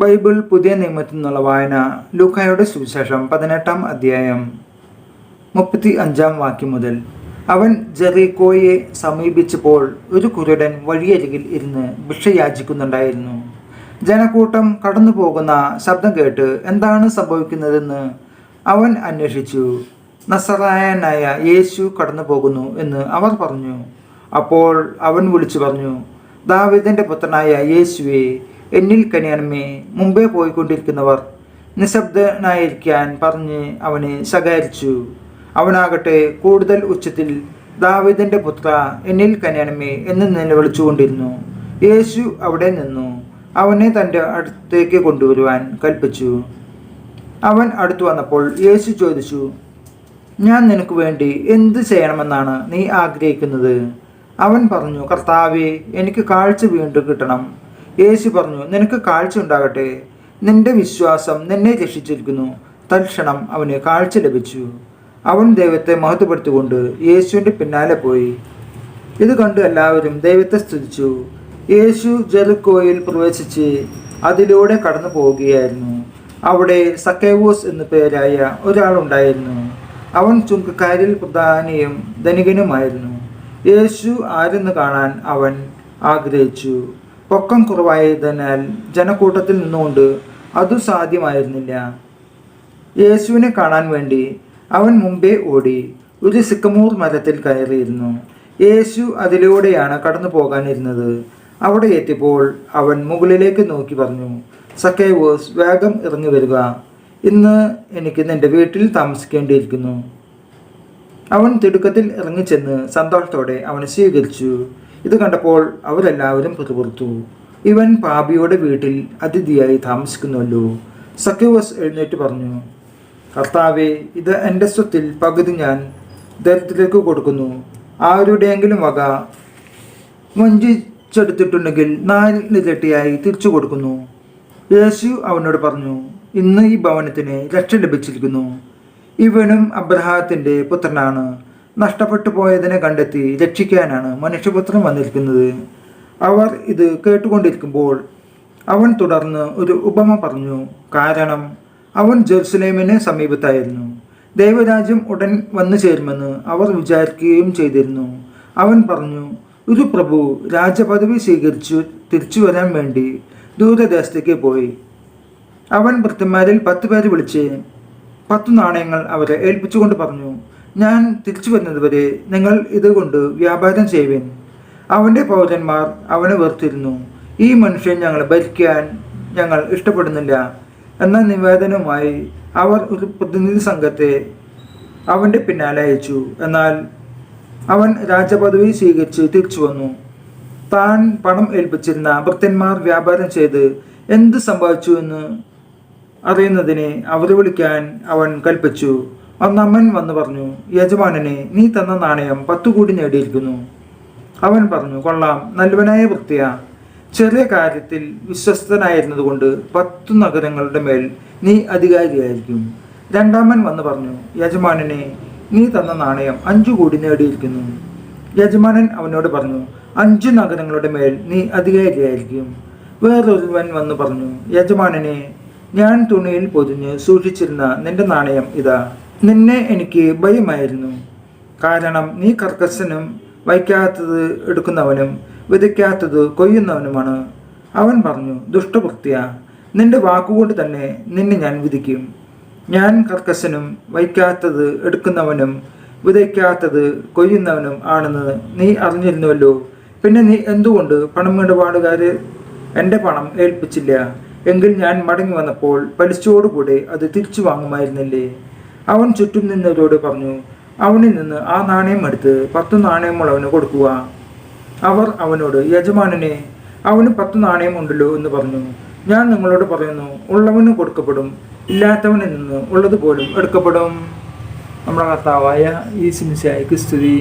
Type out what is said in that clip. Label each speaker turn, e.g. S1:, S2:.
S1: Bible പുതിയ നിയമത്തിൽ നിന്നുള്ള വായന ലൂക്കായുടെ സുവിശേഷം പതിനെട്ടാം അധ്യായം മുപ്പത്തി അഞ്ചാം വാക്യം മുതൽ. അവൻ ജെറീക്കോയെ സമീപിച്ചപ്പോൾ ഒരു കുരുടൻ വഴിയരികിൽ ഇരുന്ന് ഭിക്ഷ യാചിക്കുന്നുണ്ടായിരുന്നു ജനക്കൂട്ടം കടന്നു പോകുന്ന ശബ്ദം കേട്ട് എന്താണ് സംഭവിക്കുന്നതെന്ന് അവൻ അന്വേഷിച്ചു. നസറായനായ യേശു കടന്നു പോകുന്നു എന്ന് അവർ പറഞ്ഞു. അപ്പോൾ അവൻ വിളിച്ചു പറഞ്ഞു ദാവിദന്റെ പുത്രനായ യേശുവെ എന്നിൽ കനിയണമേ മുമ്പേ പോയിക്കൊണ്ടിരിക്കുന്നവർ നിശബ്ദനായിരിക്കാൻ പറഞ്ഞ് അവന് ശകാരിച്ചു. അവനാകട്ടെ കൂടുതൽ ഉച്ചത്തിൽ ദാവിദന്റെ പുത്ര എന്നിൽ കനിയണമേ എന്ന് നിലവിളിച്ചുകൊണ്ടിരുന്നു. യേശു അവിടെ നിന്നു. അവനെ തന്റെ അടുത്തേക്ക് കൊണ്ടുവരുവാൻ കൽപ്പിച്ചു. അവൻ അടുത്തു വന്നപ്പോൾ യേശു ചോദിച്ചു ഞാൻ നിനക്ക് വേണ്ടി എന്ത് ചെയ്യണമെന്നാണ് നീ ആഗ്രഹിക്കുന്നത്? അവൻ പറഞ്ഞു കർത്താവെ എനിക്ക് കാഴ്ച വീണ്ടും കിട്ടണം. യേശു പറഞ്ഞു നിനക്ക് കാഴ്ച ഉണ്ടാകട്ടെ. നിന്റെ വിശ്വാസം നിന്നെ രക്ഷിച്ചിരിക്കുന്നു. തൽക്ഷണം അവന് കാഴ്ച ലഭിച്ചു. അവൻ ദൈവത്തെ മഹത്വപ്പെടുത്തിക്കൊണ്ട് യേശുവിന്റെ പിന്നാലെ പോയി. ഇത് കണ്ട് എല്ലാവരും ദൈവത്തെ സ്തുതിച്ചു. യേശു ജെറുക്കോയിൽ പ്രവേശിച്ച് അതിലൂടെ കടന്നു പോവുകയായിരുന്നു. അവിടെ സക്കേവോസ് എന്നു പേരായ ഒരാളുണ്ടായിരുന്നു അവൻ ചുങ്കക്കാരിൽ പ്രധാനിയും ധനികനുമായിരുന്നു. യേശു ആരെന്ന് കാണാൻ അവൻ ആഗ്രഹിച്ചു. പൊക്കം കുറവായതിനാൽ ജനക്കൂട്ടത്തിൽ നിന്നുകൊണ്ട് അതു സാധ്യമായിരുന്നില്ല. യേശുവിനെ കാണാൻ വേണ്ടി അവൻ മുമ്പേ ഓടി ഒരു സിക്കമൂർ മരത്തിൽ കയറിയിരുന്നു. യേശു അതിലൂടെയാണ് കടന്നു പോകാനിരുന്നത്. അവിടെ എത്തിയപ്പോൾ അവൻ മുകളിലേക്ക് നോക്കി പറഞ്ഞു സക്കേവോസ് വേഗം ഇറങ്ങി വരിക. ഇന്ന് എനിക്ക് നിന്റെ വീട്ടിൽ താമസിക്കേണ്ടിയിരിക്കുന്നു. അവൻ തിടുക്കത്തിൽ ഇറങ്ങിച്ചെന്ന് സന്തോഷത്തോടെ അവനെ സ്വീകരിച്ചു. ഇത് കണ്ടപ്പോൾ അവരെല്ലാവരും പിറുപിറുത്തു. ഇവൻ പാപിയുടെ വീട്ടിൽ അതിഥിയായി താമസിക്കുന്നുവല്ലോ. സക്യൂവസ് എഴുന്നേറ്റ് പറഞ്ഞു കർത്താവെ ഇത് എന്റെ സ്വത്തിൽ പകുതി ഞാൻ ദരിദ്രർക്ക് കൊടുക്കുന്നു. ആരുടെയെങ്കിലും വക വഞ്ചിച്ചെടുത്തിട്ടുണ്ടെങ്കിൽ നാലിരട്ടിയായി തിരിച്ചു കൊടുക്കുന്നു. യേശു അവനോട് പറഞ്ഞു ഇന്ന് ഈ ഭവനത്തിന് രക്ഷ ലഭിച്ചിരിക്കുന്നു. ഇവനും അബ്രഹാത്തിന്റെ പുത്രനാണ്. നഷ്ടപ്പെട്ടു പോയതിനെ കണ്ടെത്തി രക്ഷിക്കാനാണ് മനുഷ്യപുത്രൻ വന്നിരിക്കുന്നത്. അവർ ഇത് കേട്ടുകൊണ്ടിരിക്കുമ്പോൾ അവൻ തുടർന്ന് ഒരു ഉപമ പറഞ്ഞു. കാരണം അവൻ ജെറുസലേമിന് സമീപത്തായിരുന്നു. ദൈവരാജ്യം ഉടൻ വന്നു ചേരുമെന്ന് അവർ വിചാരിക്കുകയും ചെയ്തിരുന്നു. അവൻ പറഞ്ഞു ഒരു പ്രഭു രാജപദവി സ്വീകരിച്ചു തിരിച്ചു വരാൻ വേണ്ടി ദൂരദേശത്തേക്ക് പോയി. അവൻ ഭൃത്യന്മാരിൽ പത്ത് പേര് വിളിച്ച് പത്തു നാണയങ്ങൾ അവരെ ഏൽപ്പിച്ചുകൊണ്ട് പറഞ്ഞു. ഞാൻ തിരിച്ചു വരുന്നതുവരെ നിങ്ങൾ ഇതുകൊണ്ട് വ്യാപാരം ചെയ്യുവിൻ. അവന്റെ പൗരന്മാർ അവനെ വെറുത്തിരുന്നു. ഈ മനുഷ്യൻ ഞങ്ങൾ ഭരിക്കാൻ ഞങ്ങൾ ഇഷ്ടപ്പെടുന്നില്ല. എന്ന നിവേദനവുമായി അവർ ഒരു പ്രതിനിധി സംഘത്തെ അവന്റെ പിന്നാലെ അയച്ചു. എന്നാൽ അവൻ രാജപദവി സ്വീകരിച്ച് തിരിച്ചു വന്നു. താൻ പണം ഏൽപ്പിച്ചിരുന്ന ഭക്തന്മാർ വ്യാപാരം ചെയ്ത് എന്ത് സംഭവിച്ചു എന്ന് അറിയുന്നതിനെ അവരെ വിളിക്കാൻ അവൻ കൽപ്പിച്ചു. ഒന്നമ്മൻ വന്നു പറഞ്ഞു യജമാനനെ നീ തന്ന നാണയം പത്തു കൂടി നേടിയിരിക്കുന്നു. അവൻ പറഞ്ഞു കൊള്ളാം നല്ലവനായ വൃത്തിയ. ചെറിയ കാര്യത്തിൽ വിശ്വസ്തനായിരുന്നതുകൊണ്ട് പത്തു നഗരങ്ങളുടെ മേൽ നീ അധികാരിയായിരിക്കും. രണ്ടാമൻ വന്നു പറഞ്ഞു യജമാനനെ നീ തന്ന നാണയം അഞ്ചു കൂടി നേടിയിരിക്കുന്നു. യജമാനൻ അവനോട് പറഞ്ഞു അഞ്ചു നഗരങ്ങളുടെ മേൽ നീ അധികാരിയായിരിക്കും. വേറൊരുവൻ വന്നു പറഞ്ഞു യജമാനനെ ഞാൻ തുണിയിൽ പൊതിഞ്ഞ് സൂക്ഷിച്ചിരുന്ന നിന്റെ നാണയം ഇതാ. നിന്നെ എനിക്ക് ഭയമായിരുന്നു കാരണം നീ കർക്കശനും വയ്ക്കാത്തത് എടുക്കുന്നവനും വിതയ്ക്കാത്തത് കൊയ്യുന്നവനുമാണ്. അവൻ പറഞ്ഞു ദുഷ്ടവൃത്തിയ നിന്റെ വാക്കുകൊണ്ട് തന്നെ നിന്നെ ഞാൻ വിധിക്കും. ഞാൻ കർക്കശനും വയ്ക്കാത്തത് എടുക്കുന്നവനും വിതയ്ക്കാത്തത് കൊയ്യുന്നവനും ആണെന്ന് നീ അറിഞ്ഞിരുന്നുവല്ലോ. പിന്നെ നീ എന്തുകൊണ്ട് പണമിടപാടുകാര് എന്റെ പണം ഏൽപ്പിച്ചില്ല. എങ്കിൽ ഞാൻ മടങ്ങി വന്നപ്പോൾ പലിശയോടുകൂടെ അത് തിരിച്ചു വാങ്ങുമായിരുന്നില്ലേ? അവൻ ചുറ്റും നിന്നവരോട് പറഞ്ഞു അവനിൽ നിന്ന് ആ നാണയം എടുത്ത് പത്ത് നാണയമുള്ളവന് കൊടുക്കുക. അവർ അവനോട് യജമാനനെ അവന് പത്ത് നാണയം ഉണ്ടല്ലോ എന്ന് പറഞ്ഞു. ഞാൻ നിങ്ങളോട് പറയുന്നു ഉള്ളവന് കൊടുക്കപ്പെടും ഇല്ലാത്തവനിൽ നിന്ന് ഉള്ളതുപോലും എടുക്കപ്പെടും. നമ്മുടെ കർത്താവായ ഈ സിംസായിക്ക് സ്തുതി.